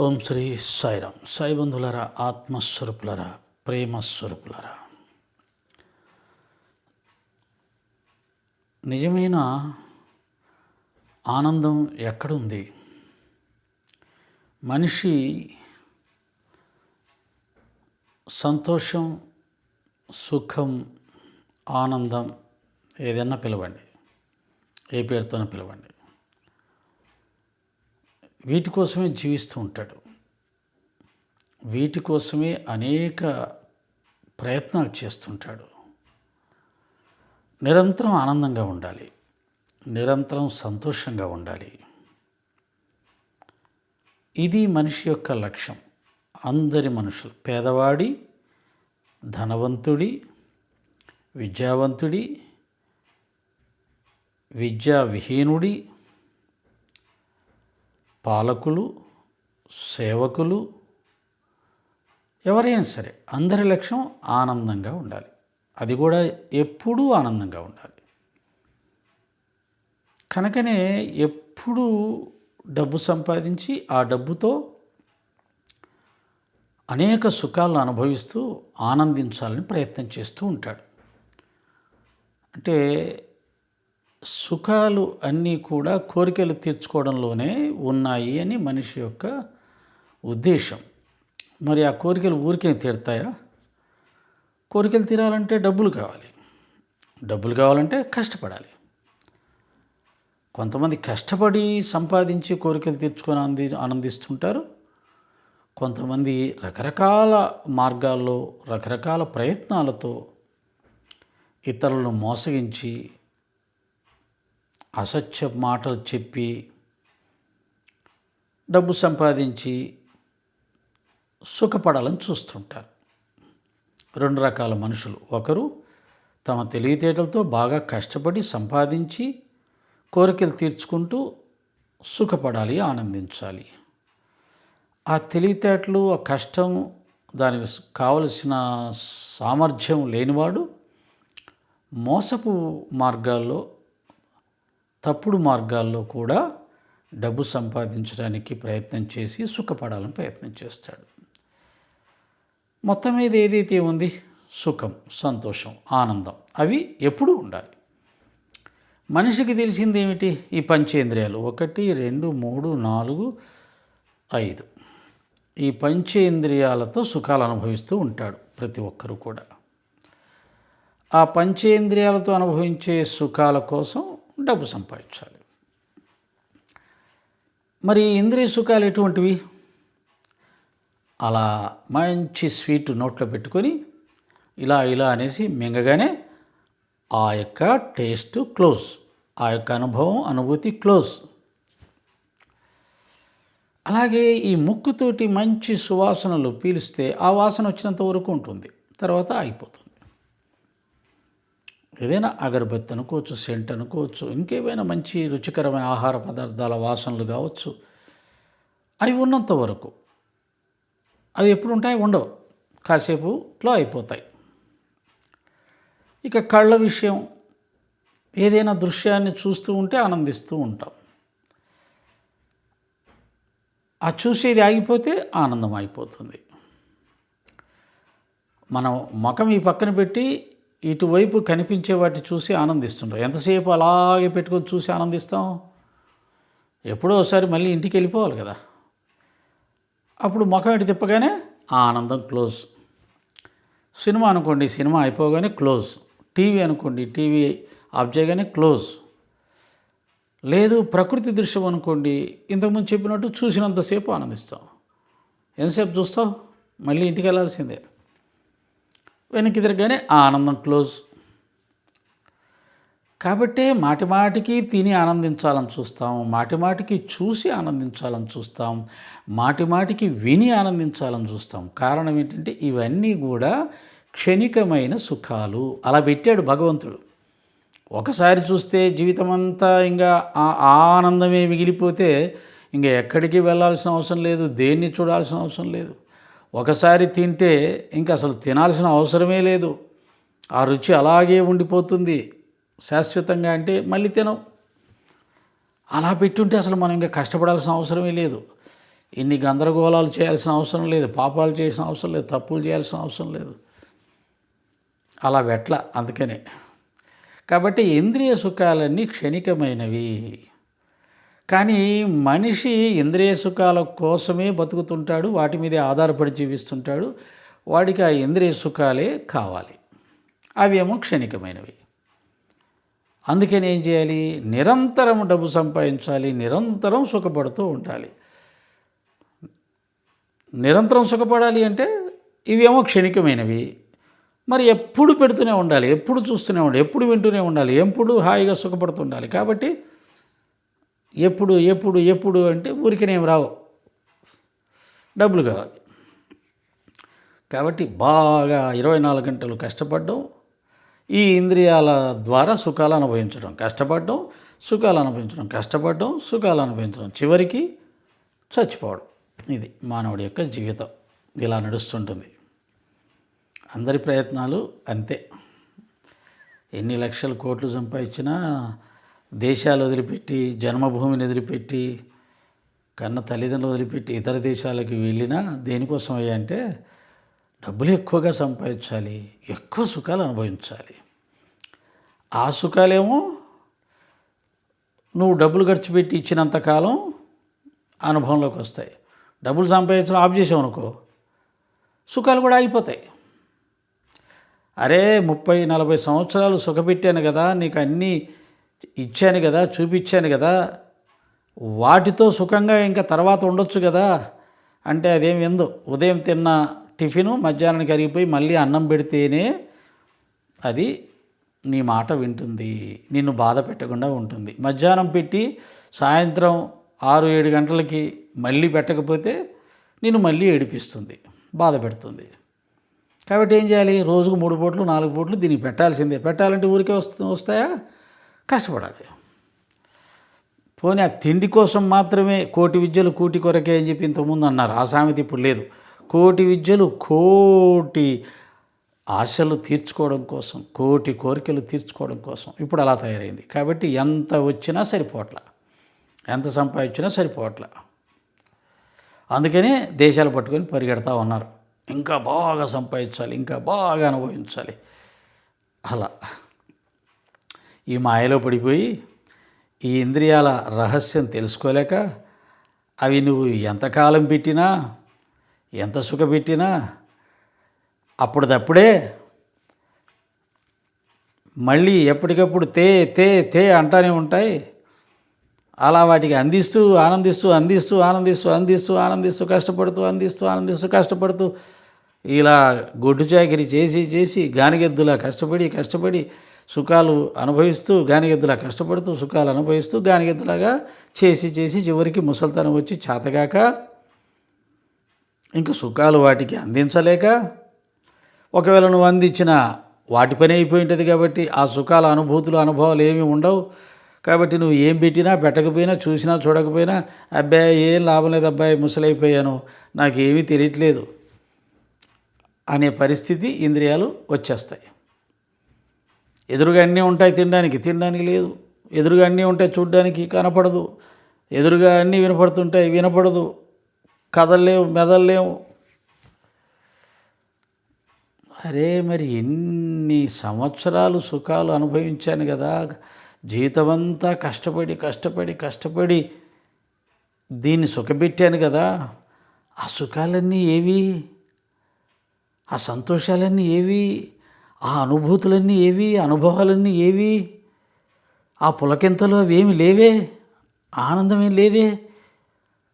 ఓం శ్రీ సాయిరామ్ సాయి బంధులరా ఆత్మస్వరూపులరా ప్రేమస్వరూపులరా. నిజమైన ఆనందం ఎక్కడుంది? మనిషి సంతోషం సుఖం ఆనందం ఏదైనా పిలవండి. ఏ పేరుతోనే పిలవండి. వీటి కోసమే జీవిస్తూ ఉంటాడు. వీటి కోసమే అనేక ప్రయత్నాలు చేస్తుంటాడు. నిరంతరం ఆనందంగా ఉండాలి. నిరంతరం సంతోషంగా ఉండాలి. ఇది మనిషి యొక్క లక్ష్యం. అందరి మనుషులు. పేదవాడి ధనవంతుడి విద్యావంతుడి విద్యా విహీనుడి పాలకులు సేవకులు ఎవరైనా సరే అందరి లక్ష్యం ఆనందంగా ఉండాలి. అది కూడా ఎప్పుడూ ఆనందంగా ఉండాలి. కనుకనే ఎప్పుడూ డబ్బు సంపాదించి ఆ డబ్బుతో అనేక సుఖాలను అనుభవిస్తూ ఆనందించాలని ప్రయత్నం చేస్తూ ఉంటాడు. అంటే సుఖాలు అన్నీ కూడా కోరికలు తీర్చుకోవడంలోనే ఉన్నాయి అని మనిషి యొక్క ఉద్దేశం. మరి ఆ కోరికలు ఊరికే తీరుతాయా? కోరికలు తీరాలంటే డబ్బులు కావాలి. డబ్బులు కావాలంటే కష్టపడాలి. కొంతమంది కష్టపడి సంపాదించి కోరికలు తీర్చుకొని అంది ఆనందిస్తుంటారు. కొంతమంది రకరకాల మార్గాల్లో రకరకాల ప్రయత్నాలతో ఇతరులను మోసగించి అసత్య మాటలు చెప్పి డబ్బు సంపాదించి సుఖపడాలని చూస్తుంటారు. రెండు రకాల మనుషులు. ఒకరు తమ తెలివితేటలతో బాగా కష్టపడి సంపాదించి కోరికలు తీర్చుకుంటూ సుఖపడాలి ఆనందించాలి. ఆ తెలివితేటలు ఆ కష్టం దానికి కావలసిన సామర్థ్యం లేనివాడు మోసపు మార్గాల్లో తప్పుడు మార్గాల్లో కూడా డబ్బు సంపాదించడానికి ప్రయత్నం చేసి సుఖపడాలని ప్రయత్నం చేస్తాడు. మొత్తం మీద ఏదైతే ఉంది? సుఖం సంతోషం ఆనందం. అవి ఎప్పుడూ ఉండాలి. మనిషికి తెలిసింది ఏమిటి? ఈ పంచేంద్రియాలు. ఒకటి రెండు మూడు నాలుగు ఐదు. ఈ పంచేంద్రియాలతో సుఖాలు అనుభవిస్తూ ఉంటాడు ప్రతి ఒక్కరూ కూడా. ఆ పంచేంద్రియాలతో అనుభవించే సుఖాల కోసం డబ్బు సంపాదించాలి. మరి ఇంద్రియ సుఖాలు ఎటువంటివి? అలా మంచి స్వీట్ నోట్లో పెట్టుకొని ఇలా ఇలా అనేసి మింగగానే ఆ యొక్క టేస్ట్ క్లోజ్ ఆ యొక్క అనుభవం అనుభూతి క్లోజ్. అలాగే ఈ ముక్కుతోటి మంచి సువాసనలు పీలిస్తే ఆ వాసన వచ్చినంత వరకు ఉంటుంది. తర్వాత ఆగిపోతుంది. ఏదైనా అగరబత్తి అనుకోవచ్చు సెంట్ అనుకోవచ్చు ఇంకేమైనా మంచి రుచికరమైన ఆహార పదార్థాల వాసనలు కావచ్చు అవి ఉన్నంత వరకు. అవి ఎప్పుడు ఉంటాయి? ఉండవు. కాసేపులో అయిపోతాయి. ఇక కళ్ళ విషయం ఏదైనా దృశ్యాన్ని చూస్తూ ఉంటే ఆనందిస్తూ ఉంటాం. ఆ చూసేది ఆగిపోతే ఆనందం అయిపోతుంది. మనం ముఖం ఈ పక్కన పెట్టి ఇటువైపు కనిపించే వాటిని చూసి ఆనందిస్తుంటాం ఎంతసేపు అలాగే పెట్టుకొని చూసి ఆనందిస్తాం? ఎప్పుడో ఒకసారి మళ్ళీ ఇంటికి వెళ్ళిపోవాలి కదా. అప్పుడు ముఖం ఇటు తిప్పగానే ఆనందం క్లోజ్. సినిమా అనుకోండి సినిమా అయిపోగానే క్లోజ్. టీవీ అనుకోండి టీవీ ఆఫ్ చేయగానే క్లోజ్. లేదు ప్రకృతి దృశ్యం అనుకోండి ఇంతకుముందు చెప్పినట్టు చూసినంతసేపు ఆనందిస్తాం. ఎంతసేపు చూస్తావు మళ్ళీ ఇంటికి వెళ్ళాల్సిందే. వెనక్కి తిరగగానే ఆనందం క్లోజ్. కాబట్టి మాటిమాటికి తిని ఆనందించాలని చూస్తాం మాటిమాటికి చూసి ఆనందించాలని చూస్తాం మాటిమాటికి విని ఆనందించాలని చూస్తాం. కారణం ఏంటంటే ఇవన్నీ కూడా క్షణికమైన సుఖాలు. అలా పెట్టాడు భగవంతుడు. ఒకసారి చూస్తే జీవితం అంతా ఇంకా ఆ ఆనందమే మిగిలిపోతే ఇంకా ఎక్కడికి వెళ్ళాల్సిన అవసరం లేదు దేన్ని చూడాల్సిన అవసరం లేదు. ఒకసారి తింటే ఇంకా అసలు తినాల్సిన అవసరమే లేదు. ఆ రుచి అలాగే ఉండిపోతుంది. శాశ్వతంగా అంటే మళ్ళీ తినం. అలా పెట్టుంటే అసలు మనం ఇంకా కష్టపడాల్సిన అవసరమే లేదు. ఇన్ని గందరగోళాలు చేయాల్సిన అవసరం లేదు. పాపాలు చేయాల్సిన అవసరం లేదు. తప్పులు చేయాల్సిన అవసరం లేదు. అలా వెట్ల అందుకనే. కాబట్టి ఇంద్రియ సుఖాలన్నీ క్షణికమైనవి. కానీ మనిషి ఇంద్రియ సుఖాల కోసమే బతుకుతుంటాడు వాటి మీదే ఆధారపడి జీవిస్తుంటాడు. వాడికి ఆ ఇంద్రియ సుఖాలే కావాలి. అవి ఏమో క్షణికమైనవి అందుకని ఏం చేయాలి? నిరంతరం డబ్బు సంపాదించాలి నిరంతరం సుఖపడుతూ ఉండాలి. నిరంతరం సుఖపడాలి అంటే ఇవేమో క్షణికమైనవి. మరి ఎప్పుడు పెడుతూనే ఉండాలి ఎప్పుడు చూస్తూనే ఉండాలి ఎప్పుడు వింటూనే ఉండాలి ఎప్పుడు హాయిగా సుఖపడుతుండాలి కాబట్టి ఎప్పుడు ఎప్పుడు ఎప్పుడు అంటే ఊరికనేం రావు. డబ్బులు కావాలి. కాబట్టి బాగా ఇరవై నాలుగు గంటలు కష్టపడడం ఈ ఇంద్రియాల ద్వారా సుఖాలు అనుభవించడం కష్టపడడం సుఖాలు అనుభవించడం కష్టపడడం సుఖాలు అనుభవించడం చివరికి చచ్చిపోవడం. ఇది మానవుడి యొక్క జీవితం. ఇలా నడుస్తుంటుంది. అందరి ప్రయత్నాలు అంతే. ఎన్ని లక్షల కోట్లు సంపాదించినా దేశాలు వదిలిపెట్టి జన్మభూమిని వదిలిపెట్టి కన్న తల్లిదండ్రులు వదిలిపెట్టి ఇతర దేశాలకు వెళ్ళినా దేనికోసం అంటే డబ్బులు ఎక్కువగా సంపాదించాలి ఎక్కువ సుఖాలు అనుభవించాలి. ఆ సుఖాలేమో నువ్వు డబ్బులు ఖర్చు పెట్టి ఇచ్చినంత కాలం అనుభవంలోకి వస్తాయి. డబ్బులు సంపాదించడం ఆఫ్ చేసావు అనుకో సుఖాలు కూడా అయిపోతాయి అరే ముప్పై నలభై సంవత్సరాలు సుఖపెట్టాను కదా నీకు అన్నీ ఇచ్చాను కదా చూపించాను కదా వాటితో సుఖంగా ఇంకా తర్వాత ఉండొచ్చు కదా అంటే అదేం ఎందు. ఉదయం తిన్న టిఫిను మధ్యాహ్నానికి అరిగిపోయి మళ్ళీ అన్నం పెడితేనే అది నీ మాట వింటుంది నిన్ను బాధ పెట్టకుండా ఉంటుంది. మధ్యాహ్నం పెట్టి సాయంత్రం ఆరు ఏడు గంటలకి మళ్ళీ పెట్టకపోతే నిన్ను మళ్ళీ ఏడిపిస్తుంది బాధ పెడుతుంది. కాబట్టి ఏం చేయాలి? రోజుకు మూడు పూట్లు నాలుగు పూట్లు దీనికి పెట్టాల్సిందే. పెట్టాలంటే ఊరికే వస్తు వస్తాయా? కష్టపడాలి. పోనీ ఆ తిండి కోసం మాత్రమే కోటి విద్యలు కూటి కొరకే అని చెప్పి ఇంతకుముందు అన్నారు. ఆ సామెత ఇప్పుడు లేదు. కోటి విద్యలు కోటి ఆశలు తీర్చుకోవడం కోసం కోటి కోరికలు తీర్చుకోవడం కోసం ఇప్పుడు అలా తయారైంది. కాబట్టి ఎంత వచ్చినా సరిపోవట్ల. ఎంత సంపాదించినా సరిపోవట్ల. అందుకనే దేశాలు పట్టుకొని పరిగెడతా ఉన్నారు. ఇంకా బాగా సంపాదించాలి ఇంకా బాగా అనుభవించాలి. అలా. ఈ మాయలో పడిపోయి ఈ ఇంద్రియాల రహస్యం తెలుసుకోలేక అవి నువ్వు ఎంతకాలం పెట్టినా ఎంత సుఖ పెట్టినా అప్పటిదప్పుడే మళ్ళీ ఎప్పటికప్పుడు తే తే తే అంటానే ఉంటాయి. అలా వాటికి అందిస్తూ ఆనందిస్తూ అందిస్తూ ఆనందిస్తూ అందిస్తూ ఆనందిస్తూ కష్టపడుతూ అందిస్తూ ఆనందిస్తూ కష్టపడుతూ ఇలా గొడ్డు చాకిరి చేసి చేసి గానిగెద్దులా కష్టపడి కష్టపడి సుఖాలు అనుభవిస్తూ గానిగద్దులా కష్టపడుతూ సుఖాలు అనుభవిస్తూ గానిగద్దులాగా చేసి చేసి చివరికి ముసల్తనం వచ్చి చేతగాక ఇంకా సుఖాలు వాటికి అందించలేక ఒకవేళ నువ్వు అందించిన వాటి పని అయిపోయి ఉంటుంది కాబట్టి ఆ సుఖాల అనుభూతులు అనుభవాలు ఏమీ ఉండవు. కాబట్టి నువ్వు ఏం పెట్టినా పెట్టకపోయినా చూసినా చూడకపోయినా అబ్బాయి ఏం లాభం లేదు అబ్బాయి ముసలైపోయాను నాకు ఏమీ తెలియట్లేదు అనే పరిస్థితి ఇంద్రియాలు వచ్చేస్తాయి. ఎదురుగా అన్నీ ఉంటాయి తినడానికి. తినడానికి లేదు. ఎదురుగా అన్నీ ఉంటాయి చూడడానికి కనపడదు. ఎదురుగా అన్నీ వినపడుతుంటాయి వినపడదు. కదలలేవు మెదలలేవు అరే మరి ఎన్ని సంవత్సరాలు సుఖాలు అనుభవించాను కదా. జీవితమంతా కష్టపడి కష్టపడి కష్టపడి దీన్ని సుఖపెట్టాను కదా. ఆ సుఖాలన్నీ ఏవి? ఆ సంతోషాలన్నీ ఏవి? ఆ అనుభూతులన్నీ ఏవి అనుభవాలన్నీ ఏవి? ఆ పులకింతలు అవి ఏమి లేవే? ఆనందమేం లేదే?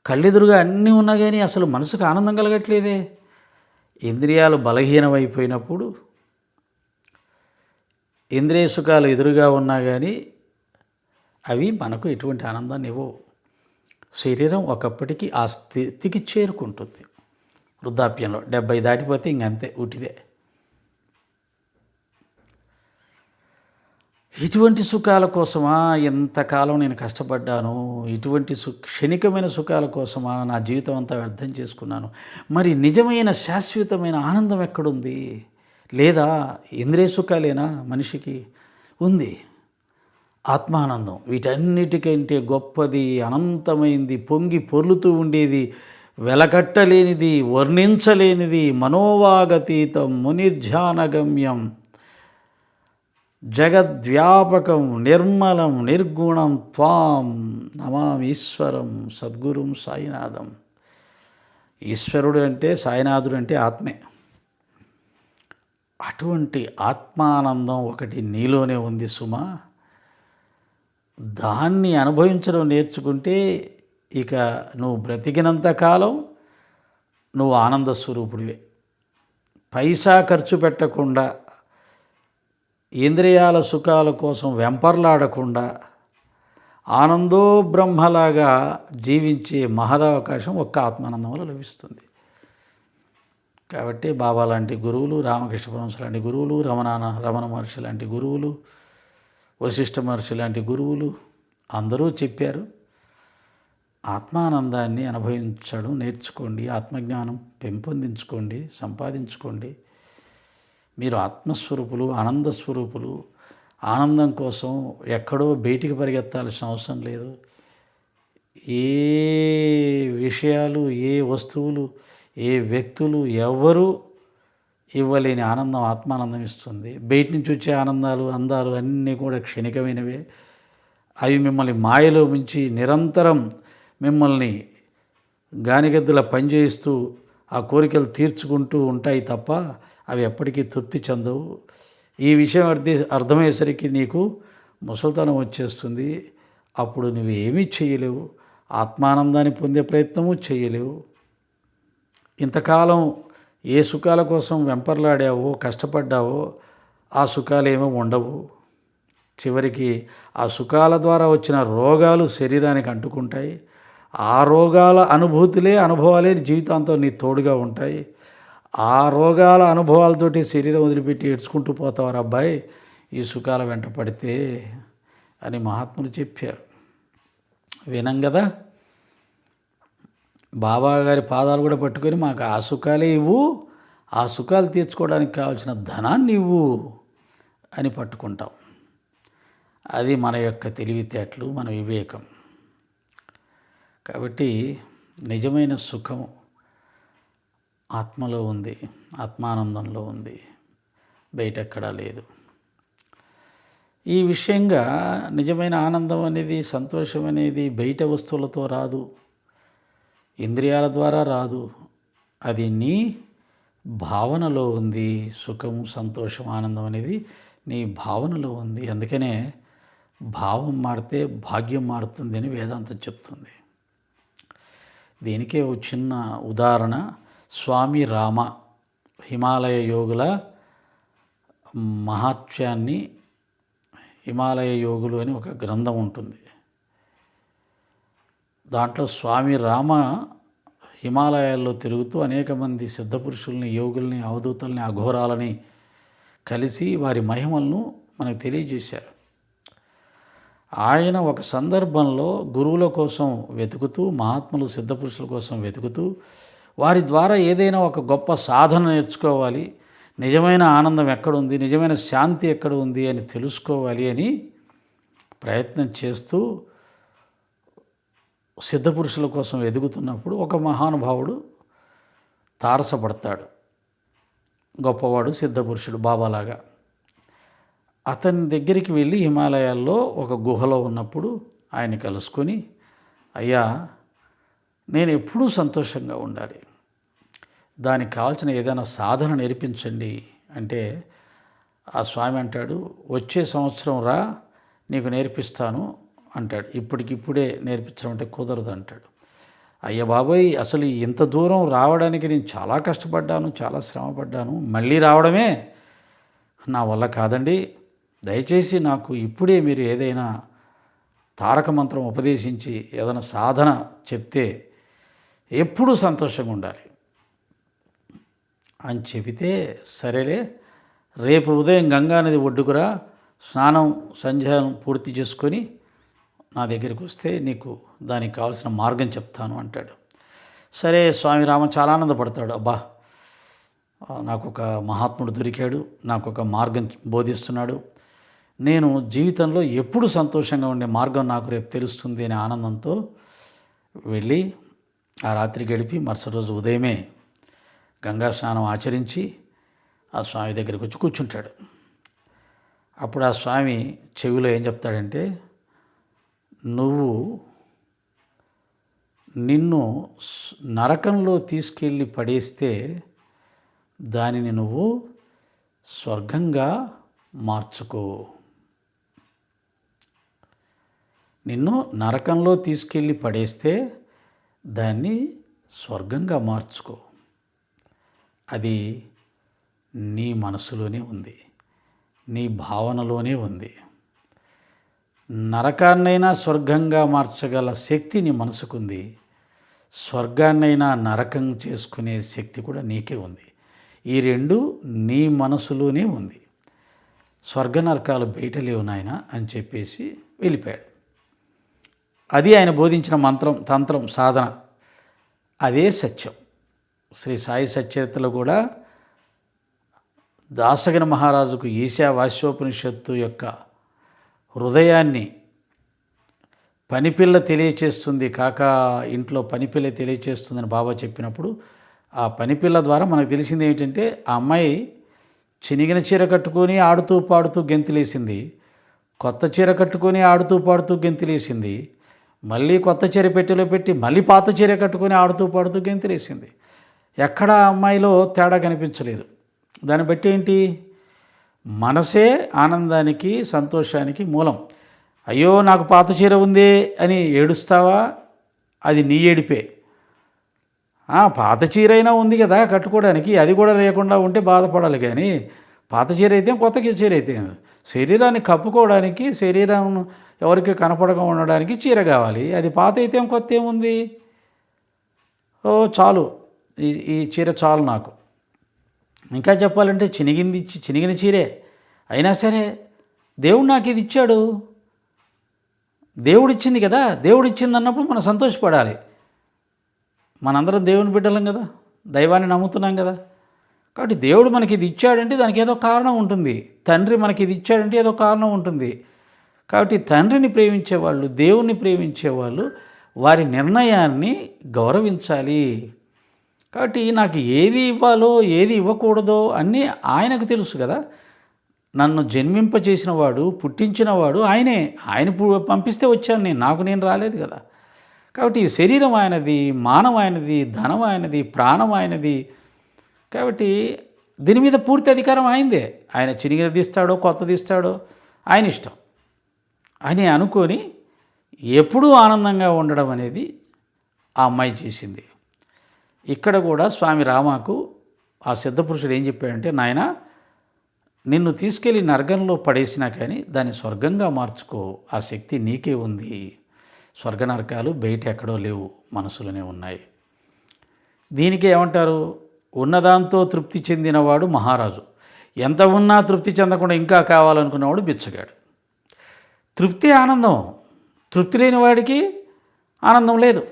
కళ్ళెదురుగా అన్నీ ఉన్నా కానీ అసలు మనసుకు ఆనందం కలగట్లేదే? ఇంద్రియాలు బలహీనమైపోయినప్పుడు ఇంద్రియ సుఖాలు ఎదురుగా ఉన్నా కానీ అవి మనకు ఎటువంటి ఆనందాన్ని ఇవ్వవు. శరీరం ఒకప్పటికి ఆ స్థితికి చేరుకుంటుంది. వృద్ధాప్యంలో డెబ్బై దాటిపోతే ఇంకంతే ఉటిదే ఇటువంటి సుఖాల కోసమా? ఎంతకాలం నేను కష్టపడ్డాను. ఇటువంటి సు క్షణికమైన సుఖాల కోసమా? నా జీవితం అంతా వ్యర్థం చేసుకున్నాను. మరి నిజమైన శాశ్వతమైన ఆనందం ఎక్కడుంది? లేదా ఇంద్రియ సుఖాలేనా మనిషికి? ఉంది. ఆత్మానందం. వీటన్నిటికంటే గొప్పది అనంతమైంది పొంగి పొర్లుతూ ఉండేది వెలకట్టలేనిది వర్ణించలేనిది మనోవాగతీతం మునిర్ధ్యానగమ్యం జగద్వ్యాపకం నిర్మలం నిర్గుణం త్వాం నమామీశ్వరం సద్గురుం సాయినాథం. ఈశ్వరుడు అంటే సాయినాథుడు అంటే ఆత్మే. అటువంటి ఆత్మానందం ఒకటి నీలోనే ఉంది సుమా. దాన్ని అనుభవించడం నేర్చుకుంటే ఇక నువ్వు బ్రతికినంత కాలం నువ్వు ఆనంద స్వరూపుడివే పైసా ఖర్చు పెట్టకుండా ఇంద్రియాల సుఖాల కోసం వెంపర్లాడకుండా ఆనందో బ్రహ్మలాగా జీవించే మహదవకాశం ఒక్క ఆత్మానందం వల్ల లభిస్తుంది. కాబట్టి బాబా లాంటి గురువులు రామకృష్ణ పరమహంస లాంటి గురువులు రమణాన రమణ మహర్షి లాంటి గురువులు వశిష్ఠ మహర్షి లాంటి గురువులు అందరూ చెప్పారు. ఆత్మానందాన్ని అనుభవించడం నేర్చుకోండి ఆత్మజ్ఞానం పెంపొందించుకోండి సంపాదించుకోండి. మీరు ఆత్మస్వరూపులు ఆనంద స్వరూపులు ఆనందం కోసం ఎక్కడో బయటికి పరిగెత్తాల్సిన అవసరం లేదు. ఏ విషయాలు ఏ వస్తువులు ఏ వ్యక్తులు ఎవరు ఇవ్వలేని ఆనందం ఆత్మానందం ఇస్తుంది. బయట నుంచి వచ్చే ఆనందాలు అందాలు అన్నీ కూడా క్షణికమైనవే. అవి మిమ్మల్ని మాయలో మించి నిరంతరం మిమ్మల్ని గానిగద్దుల పనిచేయిస్తూ ఆ కోరికలు తీర్చుకుంటూ ఉంటాయి తప్ప అవి ఎప్పటికీ తృప్తి చెందవు. ఈ విషయం అర్థ అర్థమయ్యేసరికి నీకు ముసలితనం వచ్చేస్తుంది. అప్పుడు నువ్వు ఏమీ చేయలేవు. ఆత్మానందాన్ని పొందే ప్రయత్నము చేయలేవు. ఇంతకాలం ఏ సుఖాల కోసం వెంపర్లాడావో కష్టపడ్డావో ఆ సుఖాలు ఏమో ఉండవు. చివరికి ఆ సుఖాల ద్వారా వచ్చిన రోగాలు శరీరానికి అంటుకుంటాయి. ఆ రోగాల అనుభూతులే అనుభవాలే జీవితాంతం నీ తోడుగా ఉంటాయి. ఆ రోగాల అనుభవాలతోటి శరీరం వదిలిపెట్టి ఏడ్చుకుంటూ పోతావారు అబ్బాయి? ఈ సుఖాల వెంట పడితే అని మహాత్ములు చెప్పారు. వినం కదా? బాబా గారి పాదాలు కూడా పట్టుకొని మాకు ఆ సుఖాలే ఇవ్వు ఆ సుఖాలు తీర్చుకోవడానికి కావాల్సిన ధనాన్ని ఇవ్వు అని పట్టుకుంటాం. అది మన యొక్క తెలివితేటలు మన వివేకం. కాబట్టి నిజమైన సుఖము ఆత్మలో ఉంది ఆత్మానందంలో ఉంది బయట ఎక్కడా లేదు. ఈ విషయంగా నిజమైన ఆనందం అనేది సంతోషం అనేది బయట వస్తువులతో రాదు ఇంద్రియాల ద్వారా రాదు. అది నీ భావనలో ఉంది సుఖం సంతోషం ఆనందం అనేది నీ భావనలో ఉంది. అందుకనే భావం మారితే భాగ్యం మారుతుంది అని వేదాంతం చెప్తుంది. దీనికే ఒక చిన్న ఉదాహరణ. స్వామి రామ హిమాలయ యోగుల మహాత్యాన్ని హిమాలయ యోగులు అని ఒక గ్రంథం ఉంటుంది. దాంట్లో స్వామి రామ హిమాలయాల్లో తిరుగుతూ అనేక మంది సిద్ధపురుషుల్ని యోగుల్ని అవధూతల్ని అఘోరాలని కలిసి వారి మహిమలను మనకు తెలియజేశారు. ఆయన ఒక సందర్భంలో గురువుల కోసం వెతుకుతూ మహాత్ములు సిద్ధపురుషుల కోసం వెతుకుతూ వారి ద్వారా ఏదైనా ఒక గొప్ప సాధన నేర్చుకోవాలి. నిజమైన ఆనందం ఎక్కడుంది? నిజమైన శాంతి ఎక్కడ ఉంది అని తెలుసుకోవాలి అని ప్రయత్నం చేస్తూ సిద్ధపురుషుల కోసం ఎదుగుతున్నప్పుడు ఒక మహానుభావుడు తారసపడతాడు. గొప్పవాడు సిద్ధపురుషుడు బాబాలాగా. అతని దగ్గరికి వెళ్ళి హిమాలయాల్లో ఒక గుహలో ఉన్నప్పుడు ఆయన కలుసుకొని అయ్యా నేను ఎప్పుడూ సంతోషంగా ఉండాలి. దానికి కావాల్సిన ఏదైనా సాధన నేర్పించండి అంటే ఆ స్వామి అంటాడు వచ్చే సంవత్సరం రా నీకు నేర్పిస్తాను అంటాడు. ఇప్పటికిప్పుడే నేర్పించడం అంటే కుదరదు అంటాడు. అయ్య బాబాయ్ అసలు ఇంత దూరం రావడానికి నేను చాలా కష్టపడ్డాను చాలా శ్రమపడ్డాను మళ్ళీ రావడమే నా వల్ల కాదండి. దయచేసి నాకు ఇప్పుడే మీరు ఏదైనా తారక మంత్రం ఉపదేశించి ఏదైనా సాధన చెప్తే ఎప్పుడూ సంతోషంగా ఉండాలి. అని చెబితే సరేలే రేపు ఉదయం గంగానది ఒడ్డుకురా స్నానం సంధ్యానం పూర్తి చేసుకొని నా దగ్గరికి వస్తే నీకు దానికి కావాల్సిన మార్గం చెప్తాను అంటాడు. సరే స్వామి రామ చాలా ఆనందపడతాడు. అబ్బా నాకు ఒక మహాత్ముడు దొరికాడు నాకు ఒక మార్గం బోధిస్తున్నాడు. నేను జీవితంలో ఎప్పుడు సంతోషంగా ఉండే మార్గం నాకు రేపు తెలుస్తుంది అనే ఆనందంతో వెళ్ళి ఆ రాత్రి గడిపి మరుసటి రోజు ఉదయమే గంగా స్నానం ఆచరించి ఆ స్వామి దగ్గరికి వచ్చి కూర్చుంటాడు. అప్పుడు ఆ స్వామి చెవిలో ఏం చెప్తాడంటే నువ్వు నిన్ను నరకంలో తీసుకెళ్ళి పడేస్తే దానిని నువ్వు స్వర్గంగా మార్చుకో. నిన్ను నరకంలో తీసుకెళ్ళి పడేస్తే దాన్ని స్వర్గంగా మార్చుకో. అది నీ మనసులోనే ఉంది. నీ భావనలోనే ఉంది. నరకాన్నైనా స్వర్గంగా మార్చగల శక్తి నీ మనసుకుంది. స్వర్గాన్నైనా నరకం చేసుకునే శక్తి కూడా నీకే ఉంది. ఈ రెండు నీ మనసులోనే ఉంది. స్వర్గ నరకాలు బయట లేవు నాయన అని చెప్పేసి వెళ్ళిపోయాడు. అది ఆయన బోధించిన మంత్రం తంత్రం సాధన. అదే సత్యం. శ్రీ సాయి సచరిత్రలో కూడా దాసగిన మహారాజుకు ఈశావాస్యోపనిషత్తు యొక్క హృదయాన్ని పనిపిల్ల తెలియచేస్తుంది కాక ఇంట్లో పనిపిల్ల తెలియచేస్తుందని బాబా చెప్పినప్పుడు ఆ పనిపిల్ల ద్వారా మనకు తెలిసింది ఏంటంటే ఆ అమ్మాయి చినిగిన చీర కట్టుకొని ఆడుతూ పాడుతూ గెంతులేసింది కొత్త చీర కట్టుకొని ఆడుతూ పాడుతూ గెంతులేసింది మళ్ళీ కొత్త చీర పెట్టెలో పెట్టి మళ్ళీ పాత చీర కట్టుకొని ఆడుతూ పాడుతూ గెంతులేసింది. ఎక్కడా అమ్మాయిలో తేడా కనిపించలేదు. దాన్ని బట్టి ఏంటి? మనసే ఆనందానికి సంతోషానికి మూలం. అయ్యో నాకు పాత చీర ఉంది అని ఏడుస్తావా? అది నీ ఏడిపే. పాత చీర అయినా ఉంది కదా కట్టుకోవడానికి. అది కూడా లేకుండా ఉంటే బాధపడాలి కానీ పాత చీర అయితే కొత్త చీర అయితే శరీరాన్ని కప్పుకోవడానికి శరీరం ఎవరికి కనపడక ఉండడానికి చీర కావాలి. అది పాత అయితే కొత్త ఏముంది? ఓ చాలు. ఈ ఈ చీర చాలు నాకు. ఇంకా చెప్పాలంటే చినిగింది ఇచ్చి- చినిగిన చీరే. అయినా సరే దేవుడు నాకు ఇది ఇచ్చాడు. దేవుడు ఇచ్చింది కదా దేవుడు ఇచ్చింది అన్నప్పుడు మనం సంతోషపడాలి. మనందరం దేవుని బిడ్డలం కదా దైవాన్ని నమ్ముతున్నాం కదా. కాబట్టి దేవుడు మనకి ఇది ఇచ్చాడంటే దానికి ఏదో కారణం ఉంటుంది. తండ్రి మనకి ఇది ఇచ్చాడంటే ఏదో కారణం ఉంటుంది. కాబట్టి తండ్రిని ప్రేమించేవాళ్ళు దేవుణ్ణి ప్రేమించేవాళ్ళు వారి నిర్ణయాన్ని గౌరవించాలి. కాబట్టి నాకు ఏది ఇవ్వాలో ఏది ఇవ్వకూడదో అన్నీ ఆయనకు తెలుసు కదా. నన్ను జన్మింపచేసిన వాడు పుట్టించినవాడు ఆయనే. ఆయన పంపిస్తే వచ్చాను నేను. నాకు నేను రాలేదు కదా. కాబట్టి ఈ శరీరం ఆయనది మానం ఆయనది ధనం ఆయనది ప్రాణం ఆయనది. కాబట్టి దీని మీద పూర్తి అధికారం ఆయనదే. ఆయన చిరిగినది ఇస్తాడో కొత్తది ఇస్తాడో ఆయన ఇష్టం. అని అనుకొని ఎప్పుడూ ఆనందంగా ఉండడం అనేది ఆ అమ్మాయి చేసింది. ఇక్కడ కూడా స్వామి రామాకు ఆ సిద్ధపురుషుడు ఏం చెప్పాడంటే నాయన నిన్ను తీసుకెళ్ళి నరకంలో పడేసినా కానీ దాన్ని స్వర్గంగా మార్చుకో. ఆ శక్తి నీకే ఉంది. స్వర్గ నరకాలు బయట ఎక్కడో లేవు మనసులోనే ఉన్నాయి. దీనికి ఏమంటారు? ఉన్నదాంతో తృప్తి చెందినవాడు మహారాజు. ఎంత ఉన్నా తృప్తి చెందకుండా ఇంకా కావాలనుకున్నవాడు బిచ్చగాడు. తృప్తి ఆనందం. తృప్తి లేని వాడికి ఆనందం లేదు.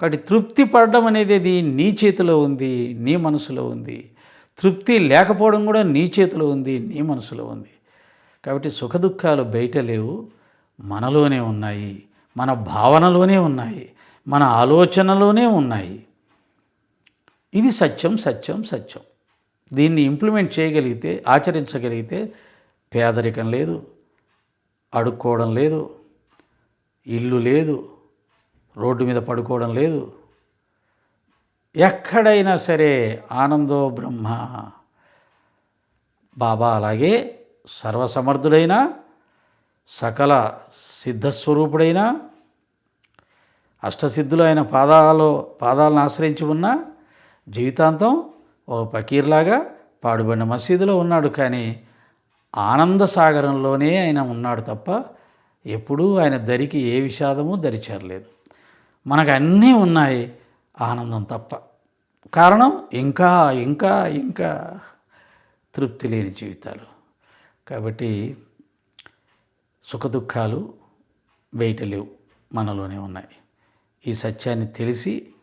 కాబట్టి తృప్తి పడడం అనేది నీ చేతిలో ఉంది నీ మనసులో ఉంది. తృప్తి లేకపోవడం కూడా నీ చేతిలో ఉంది నీ మనసులో ఉంది. కాబట్టి సుఖదుఖాలు బయట లేవు మనలోనే ఉన్నాయి మన భావనలోనే ఉన్నాయి మన ఆలోచనలోనే ఉన్నాయి. ఇది సత్యం సత్యం సత్యం. దీన్ని ఇంప్లిమెంట్ చేయగలిగితే ఆచరించగలిగితే పేదరికం లేదు అడుక్కోవడం లేదు ఇల్లు లేదు రోడ్డు మీద పడుకోవడం లేదు. ఎక్కడైనా సరే ఆనందో బ్రహ్మ. బాబా అలాగే సర్వసమర్థుడైన సకల సిద్ధస్వరూపుడైన అష్టసిద్ధులు ఆయన పాదాలలో పాదాలను ఆశ్రయించి ఉన్న జీవితాంతం ఓ పకీర్లాగా పాడుబడిన మసీదులో ఉన్నాడు. కానీ ఆనంద సాగరంలోనే ఆయన ఉన్నాడు తప్ప ఎప్పుడూ ఆయన దరికి ఏ విషాదము దరిచేరలేదు. మనకు అన్నీ ఉన్నాయి ఆనందం తప్ప. కారణం ఇంకా ఇంకా ఇంకా తృప్తి లేని జీవితాలు. కాబట్టి సుఖదుఖాలు బయట లేవు మనలోనే ఉన్నాయి. ఈ సత్యాన్ని తెలిసి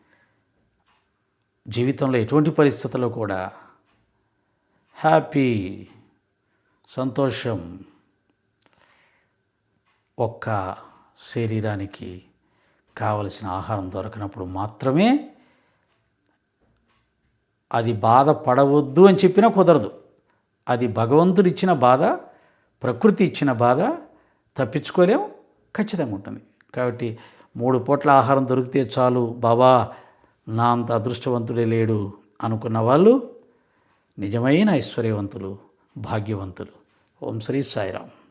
జీవితంలో ఎటువంటి పరిస్థితుల్లో కూడా హ్యాపీ సంతోషం ఒక్క శరీరానికి కావలసిన ఆహారం దొరకనప్పుడు మాత్రమే అది బాధపడవద్దు అని చెప్పినా కుదరదు. అది భగవంతుడు ఇచ్చిన బాధ ప్రకృతి ఇచ్చిన బాధ తప్పించుకోలేం ఖచ్చితంగా ఉంటుంది. కాబట్టి మూడు పూట్ల ఆహారం దొరికితే చాలు బాబా నా అంత అదృష్టవంతుడే లేడు అనుకున్న వాళ్ళు నిజమైన ఐశ్వర్యవంతులు భాగ్యవంతులు. ఓం శ్రీ సాయిరామ్.